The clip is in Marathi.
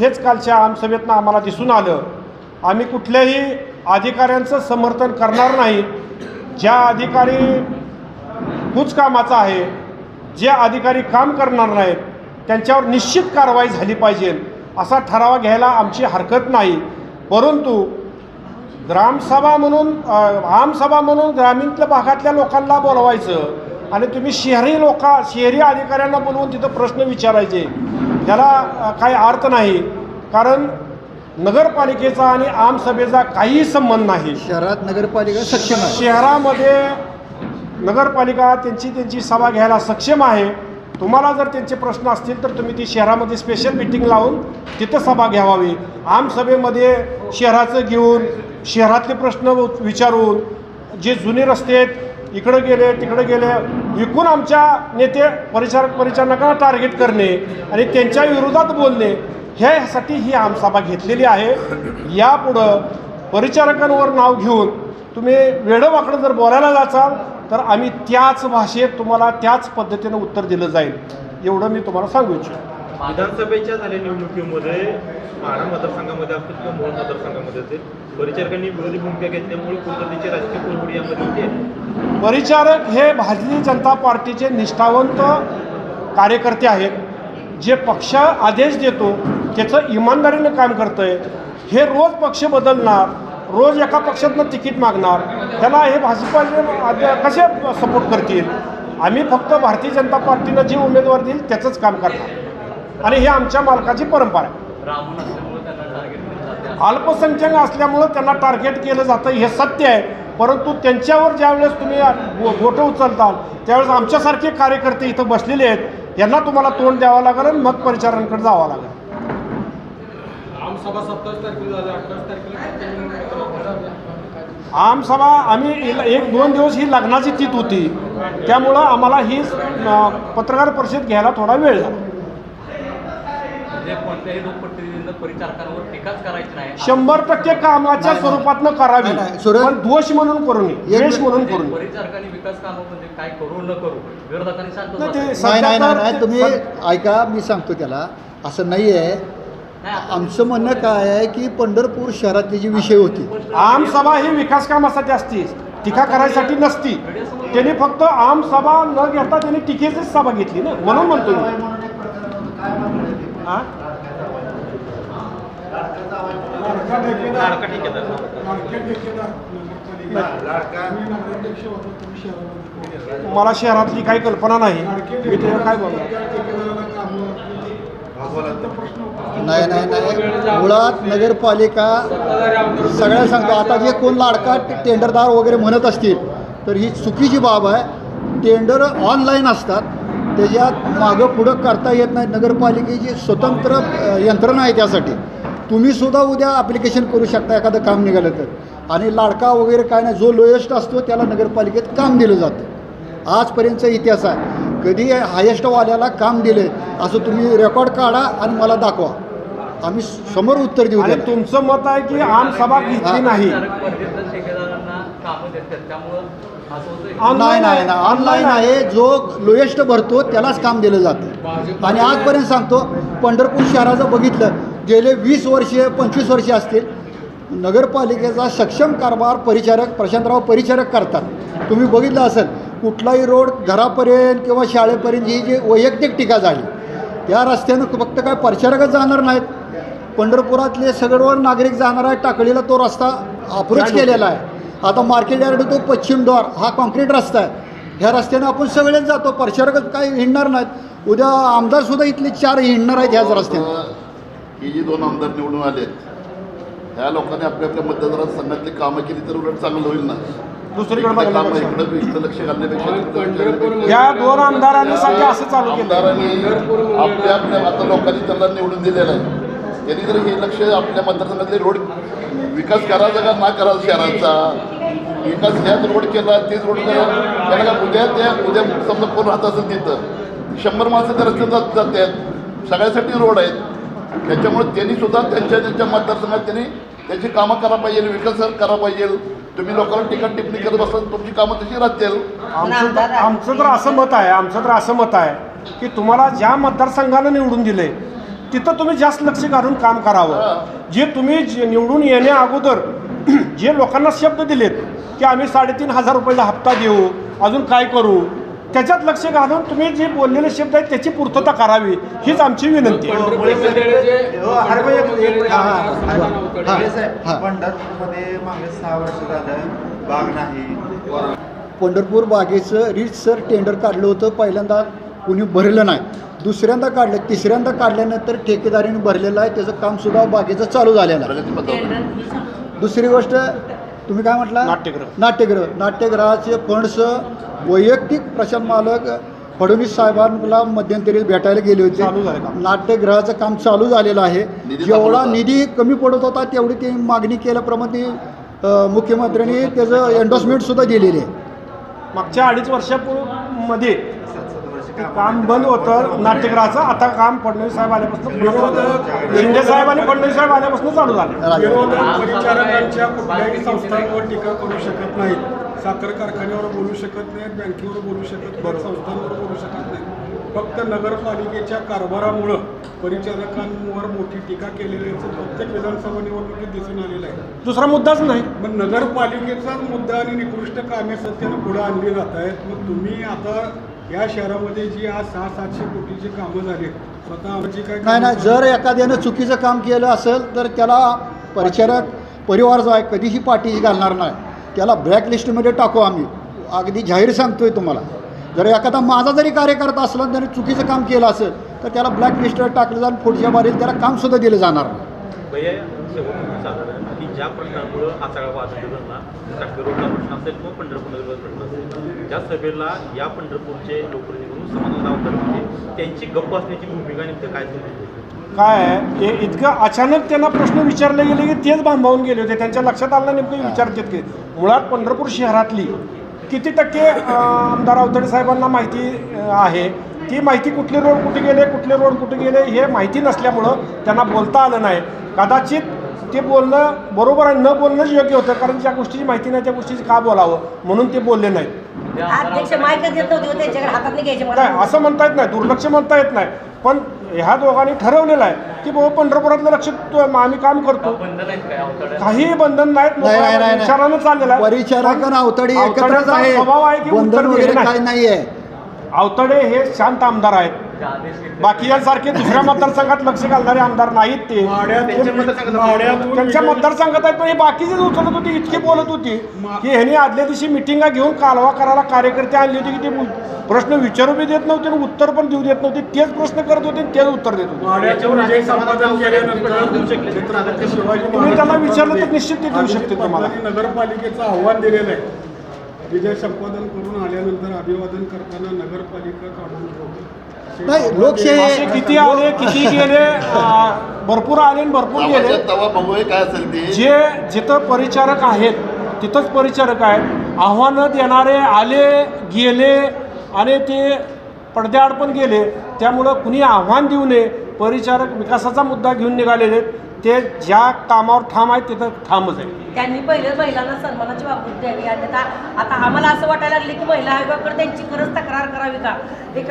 हेच कालच्या आमसभेतनं आम्हाला दिसून आलं. आम्ही कुठल्याही अधिकाऱ्यांचं समर्थन करणार नाही. ज्या अधिकारी कुच कामाचा आहे जे अधिकारी काम करणार नाहीत त्यांच्यावर निश्चित कारवाई झाली पाहिजे. असा ठराव घ्यायला आमची हरकत नाही. परंतु ग्रामसभा म्हणून आमसभा म्हणून ग्रामीणच्या भागातल्या लोकांना बोलवायचं आणि तुम्ही शहरी लोक शहरी अधिकाऱ्यांना बोलवून तिथं प्रश्न विचारायचे. त्याला अ, काही अर्थ नाही. कारण नगरपालिकेचा आणि आमसभेचा काहीही संबंध नाही. शहरात नगरपालिका सक्षम आहे. शहरामध्ये नगरपालिका त्यांची त्यांची सभा घ्यायला सक्षम आहे. तुम्हाला जर त्यांचे प्रश्न असतील तर तुम्ही ती शहरामध्ये स्पेशल मिटिंग लावून तिथं सभा घ्यावावी. आमसभेमध्ये शहराचं घेऊन शहरातले प्रश्न विचारून जे जुने रस्ते आहेत इकडं गेले तिकडं गेले विकून आमच्या नेते परिचार परिचारकांना टार्गेट करणे आणि त्यांच्या विरोधात बोलणे ह्यासाठी ही आमसभा घेतलेली आहे. यापुढं परिचारकांवर नाव घेऊन तुम्ही वेडंवाकडं जर बोलायला जाचाल तर आम्ही त्याच भाषेत तुम्हाला त्याच पद्धतीनं उत्तर दिलं जाईल. एवढं मी तुम्हाला सांगू इच्छितो. विधानसभेच्या झालेल्या निवडणुकीमध्ये माढा मतदारसंघामध्ये असतील किंवा मोहोळ मतदारसंघामध्ये असेल परिचारकांनी विरोधी भूमिका घेतल्यामुळे कुलकर्णीची राजकीय कुरबुडी यामध्ये होती. परिचारक हे भारतीय जनता पार्टीचे निष्ठावंत कार्यकर्ते आहेत. जे पक्ष आदेश देतो त्याचं इमानदारीनं काम करतं आहे हे रोज पक्ष बदलणार रोज एका पक्षातनं तिकीट मागणार त्याला हे भाजपाचे कसे सपोर्ट करतील? आम्ही फक्त भारतीय जनता पार्टीनं जे उमेदवार देईल त्याचंच काम करणार. आणि हे आमच्या मालकाची परंपरा आहे. अल्पसंख्याक असल्यामुळं त्यांना टार्गेट केलं जातं हे सत्य आहे. परंतु त्यांच्यावर ज्यावेळेस तुम्ही गो- गोटं उचलताल त्यावेळेस आमच्यासारखे कार्यकर्ते इथं बसलेले आहेत यांना तुम्हाला तोंड द्यावं लागेल आणि मग परिचारांकडे जावं लागेल. आमसभा सत्तावीस तारखेला आम्ही एक दोन दिवस ही लग्नाची तीत होती. त्यामुळं आम्हाला ही पत्रकार परिषद घ्यायला थोडा वेळ झाला. म्हणजे कोणत्याही लोकप्रतिनिधींना परिचारकांवर टीकाच करायची नाही. शंभर टक्के कामाच्या नाही, स्वरूपातनं करावी. नाही, नाही, सुरेश- पण दोष म्हणून करू नये. एक- द्वेष म्हणून करू नये. परिचारकांनी विकास कामं म्हणजे काय करू न करू? विरोधकांनी शांत नाही, ते बसायचं. नाही सध्या नाही. नाही तर नाही ते- तुम्ही ऐका मी सांगतो त्याला. असं नाही आहे नाही, आता आमचं म्हणणं काय आहे की पंढरपूर शहरातले जे विषय होते आमसभा ही विकास कामासाठी असती. टीका करायसाठी नसती. त्यांनी फक्त आमसभा न घेता त्यांनी टीकेचीच सभा घेतली ना. म्हणून म्हणतो मी? लाडका ठेकेदार. मला शहरातली काही कल्पना नाही. मी त्याच्यावर काय बोलणार? नाही नाही नाही. मुळात नगरपालिका सगळ्या सांगतो आता जे कोण लाडका टेंडरदार वगैरे म्हणत असतील तर ही चुकीची बाब आहे. टेंडर ऑनलाईन असतात. त्याच्यात मागं पुढं करता येत नाही. नगरपालिकेची स्वतंत्र यंत्रणा आहे त्यासाठी. तुम्ही सुद्धा उद्या ॲप्लिकेशन करू शकता एखादं काम निघालं तर. आणि लाडका वगैरे काय नाही जो लोएस्ट असतो त्याला नगरपालिकेत काम दिलं जातं. आजपर्यंतचा इतिहास आहे. कधी हायेस्टवाल्याला काम दिले असं तुम्ही रेकॉर्ड काढा आणि मला दाखवा. आम्ही समोर उत्तर देऊ. तुमचं मत आहे की आमसभा घेतली नाही. नाही नाही आहे, नाही ऑनलाईन आहे. जो लोएस्ट भरतो त्यालाच काम दिलं जातं. आणि आजपर्यंत सांगतो पंढरपूर शहराचं बघितलं गेले वीस वर्षे पंचवीस वर्षे असतील नगरपालिकेचा सक्षम कारभार परिचारक प्रशांतराव परिचारक करतात. तुम्ही बघितलं असेल कुठलाही रोड घरापर्यंत किंवा शाळेपर्यंत ही जी वैयक्तिक टीका झाली त्या रस्त्यानं फक्त काय परिचारकच जाणार नाहीत. पंढरपुरातले सगळं नागरिक जाणार आहे टाकळीला तो रस्ता अप्रोच केलेला आहे. आता मार्केट यार्ड तो पश्चिम द्वार हा कॉन्क्रीट रस्ता आहे. ह्या रस्त्यानं आपण सगळेच जातो परिचारकच काही हिंडणार नाहीत. उद्या आमदारसुद्धा इथले चार हिंडणार आहेत ह्याच रस्त्यानं. ही जी दोन आमदार निवडून आलेत त्या लोकांनी आपल्या आपल्या मतदारसंघातली कामं केली तर उलट चांगलं होईल ना? दुसरीकडे या दोन आमदारांनी सध्या असं चालू केलं. आपल्या आपल्या आता लोकांनी त्यांना निवडून दिलेलं आहे. त्यांनी जर हे लक्ष आपल्या मतदारसंघातले रोड विकास करायचा का ना करायचा शहराचा विकास ह्याच रोड केला तेच रोड केला. त्याला का उद्या त्या उद्या समजा कोण राहत असेल तिथं शंभर माणसं त्या रस्त्यात जात जातात सगळ्यासाठी रोड आहेत. त्याच्यामुळे त्यांनी सुद्धा त्यांच्या त्यांच्या मतदारसंघात त्यांनी त्याची कामं करा पाहिजे विकास करा पाहिजे. तुम्ही लोकांना टीका टिप्पणी करत बसला तर तुमची कामं तशी राहतील. आमचं तर आमचं तर असं मत आहे आमचं तर असं मत आहे की तुम्हाला ज्या मतदारसंघानं निवडून दिले तिथं तुम्ही जास्त लक्ष घालून काम करावं. जे तुम्ही निवडून येण्या अगोदर जे लोकांना शब्द दिलेत की आम्ही साडेतीन हजार रुपयाचा हप्ता देऊ अजून काय करू त्याच्यात लक्ष घालून तुम्ही जे बोललेले शब्द आहेत त्याची पूर्तता करावी हीच आमची विनंती आहे. पंढरपूरमध्ये हो, अरे एक- एक-. पंढरपूरमध्ये मागे सहा वर्ष झालं बाग नाही पंढरपूर बागेचं रीतसर टेंडर काढलं होतं पहिल्यांदा कुणी भरलं नाही. दुसऱ्यांदा काढलं तिसऱ्यांदा काढल्यानंतर ठेकेदारीने भरलेलं आहे त्याचं कामसुद्धा बागेचं चालू झालेलं आहे. दुसरी गोष्ट तुम्ही काय म्हटलं नाट्यगृह. नाट्यगृह नाट्यगृहाचे फंड्स वैयक्तिक प्रशांत मालक फडणवीस साहेबांना मध्यंतरी भेटायला गेले चालू झालं होते काम. नाट्यगृहाचं काम चालू झालेलं आहे जेवढा. निधी कमी पडत होता तेवढी ती मागणी केल्याप्रमाणे मुख्यमंत्र्यांनी त्याचं एन्डोर्समेंट दिलेली आहे मागच्या अडीच वर्षापूर्वीमध्ये काम बंद होतं नाट्यगृहाचं. आता काम फडणवीस साहेब आल्यापासून शिंदे साहेब आणि फडणवीस साहेब आल्यापासून चालू झालं. विरोधक परिचारकांच्या कुठल्याही संस्थांवर टीका करू शकत नाहीत. साखर कारखान्यावर बोलू शकत नाहीत बँकेवर बोलू शकत नाहीत संस्थांवर बोलू शकत नाहीत. फक्त नगरपालिकेच्या कारभारामुळं परिचारकांवर मोठी टीका केलेल्याचं प्रत्येक विधानसभा निवडणुकीत दिसून आलेलं आहे. दुसरा मुद्दाच नाही. मग नगरपालिकेचाच मुद्दा आणि निकृष्ट कामे सत्यानं पुढे आणली जात आहेत. मग तुम्ही आता या शहरामध्ये जी आज सहा सातशे कोटीची कामं झाली स्वतः आमची काय नाही नाही जर एखाद्यानं चुकीचं काम केलं असेल तर त्याला परिचारक परिवार जो आहे कधीही पाठीशी घालणार नाही. त्याला ब्लॅक लिस्टमध्ये टाकू आम्ही. अगदी जाहीर सांगतोय तुम्हाला. जर एखादा माझा जरी कार्यकर्ता असला आणि त्याने चुकीचं काम केलं असेल तर त्याला ब्लॅक लिस्टवर टाकलं जाऊन पुढच्या बारीत त्याला कामसुद्धा दिलं जाणार नाही. भैया शेवट साधारण की ज्या प्रश्नामुळं हा सगळा वाद झाला टाकळी रोडचा प्रश्न असेल किंवा पंढरपूरचा प्रश्न असेल. त्या सभेला या पंढरपूरचे लोकप्रतिनिधी समाधान रावकर म्हणजे त्यांची गप्प असण्याची भूमिका नेमकं काय तुम्ही काय आहे, हे इतकं अचानक त्यांना प्रश्न विचारले गेले की तेच बांधावून गेले होते. त्यांच्या लक्षात आलं नेमकं विचारतात की मुळात पंढरपूर शहरातली किती टक्के आमदार अवतडे साहेबांना माहिती आहे? ती माहिती कुठले रोड कुठे गेले कुठले रोड कुठे गेले हे माहिती नसल्यामुळं त्यांना बोलता आलं नाही. कदाचित ते बोलणं बरोबर आहे न बोलणंच योग्य होतं कारण ज्या गोष्टीची माहिती नाही त्या गोष्टीची का बोलावं? म्हणून ते बोलले नाहीत. अध्यक्ष माहिती देत नव्हते हो, त्यांच्याकडे हातात नाही घ्यायचे असं म्हणता येत नाही दुर्लक्ष म्हणता येत नाही. पण ह्या दोघांनी ठरवलेलं आहे की बाबा पंढरपुरातलं लक्ष आम्ही काम करतो. काही बंधन नाहीत नाही, नाही, नाही, नाही. विचारानं चाललेलं आहे. परिचारक आणि अवतडी एकत्रच आहे स्वभाव आहे की बंधन उत्तर वगैरे अवतडे हे शांत आमदार आहेत. बाकीयांसारखे दुसऱ्या मतदारसंघात लक्ष घालणारे आमदार नाहीत ते. त्यांच्या मतदारसंघात आहेत पण हे बाकीचेच उचलत होते इतके बोलत होती की ह्यांनी आदल्या दिवशी मिटिंगा घेऊन कालवा करायला कार्यकर्ते आणले होते की ते प्रश्न विचारू बी देत नव्हते आणि उत्तर पण देऊ देत नव्हते. तेच प्रश्न करत होते तेच उत्तर देत होते. तुम्ही त्यांना विचारलं तर निश्चित ते देऊ शकते तुम्हाला. नगरपालिकेचं आव्हान दिलेलं आहे. विजय संपादन करून आल्यानंतर अभिवादन करताना नगरपालिका काढून नाही लोकशाही किती आले किती गेले? भरपूर आले आणि भरपूर गेले. आवाजात तवा बघूया काय असेल ते. जे जिथं परिचारक आहेत तिथंच परिचारक आहेत. आव्हानं देणारे आले गेले आणि ते पडद्याआड पण गेले. त्यामुळं कुणी आव्हान देऊ नये. परिचारक विकासाचा मुद्दा घेऊन निघालेले आहेत. ते ज्या कामावर ठाम आहेत तिथं ठामच आहे त्यांनी पहिले महिलांना सन्मानाची वागणूक द्यावी. आणि आता आता आम्हाला असं वाटायला लागले की महिला आयोगाकडे त्यांची खरंच तक्रार करावी का? एका